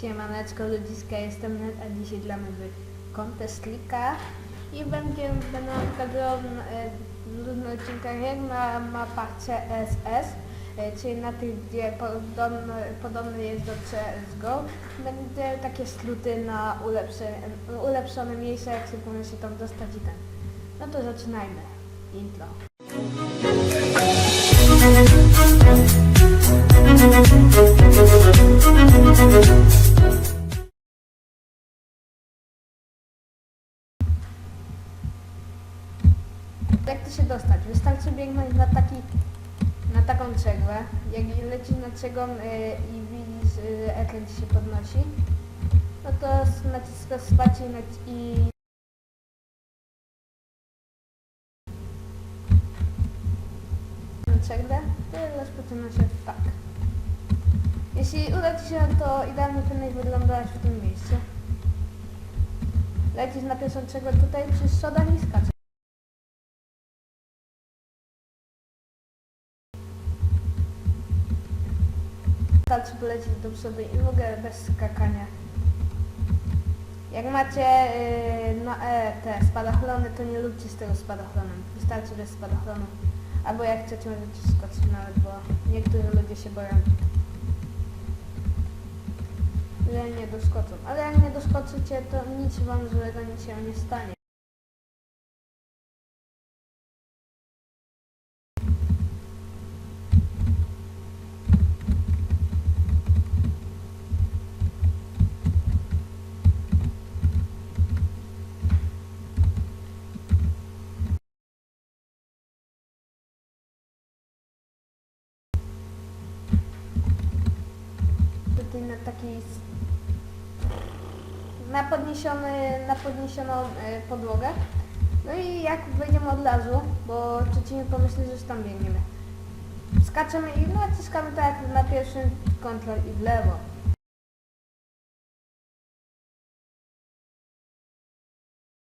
Siemaneczko ludziska, jestem Ned, a dzisiaj dla mnie Contest League i będzie, będę pokazywał e, w różnych odcinkach jak na mapach CSS, e, czyli na tych, gdzie podobno, podobny jest do CSGO, będzie takie skróty na ulepszone, ulepszone miejsca, jak sobie się tam dostać i ten. No to zaczynajmy. Intro. Jak to się dostać? Wystarczy biegnąć na taki, na taką cegłę. Jak lecisz na cegłą y, i widzisz, y, ekran ci się podnosi, no to naciskasz spację i, na ceglę, to rozpoczyna się tak. Jeśli uda Ci się, to idealnie powinnaś wyglądać w tym miejscu. Lecisz na pierwszą cegłę tutaj przy schodach Wystarczy polecieć do przodu i w ogóle bez skakania. Jak macie yy, na E te spadochrony, to nie lubcie z tego spadochronem. Wystarczy bez spadochronu. Albo jak chcecie, możecie skoczyć nawet, bo niektórzy ludzie się boją, że nie doskoczą. Ale jak nie doskoczycie, to nic wam złego nic się nie stanie. Na na podniesiony, na podniesioną y, podłogę. No i jak wejdziemy od razu, bo przeciwnik pomyśli, że już tam biegniemy. Skaczemy i naciskamy tak na pierwszym kontrol i w lewo.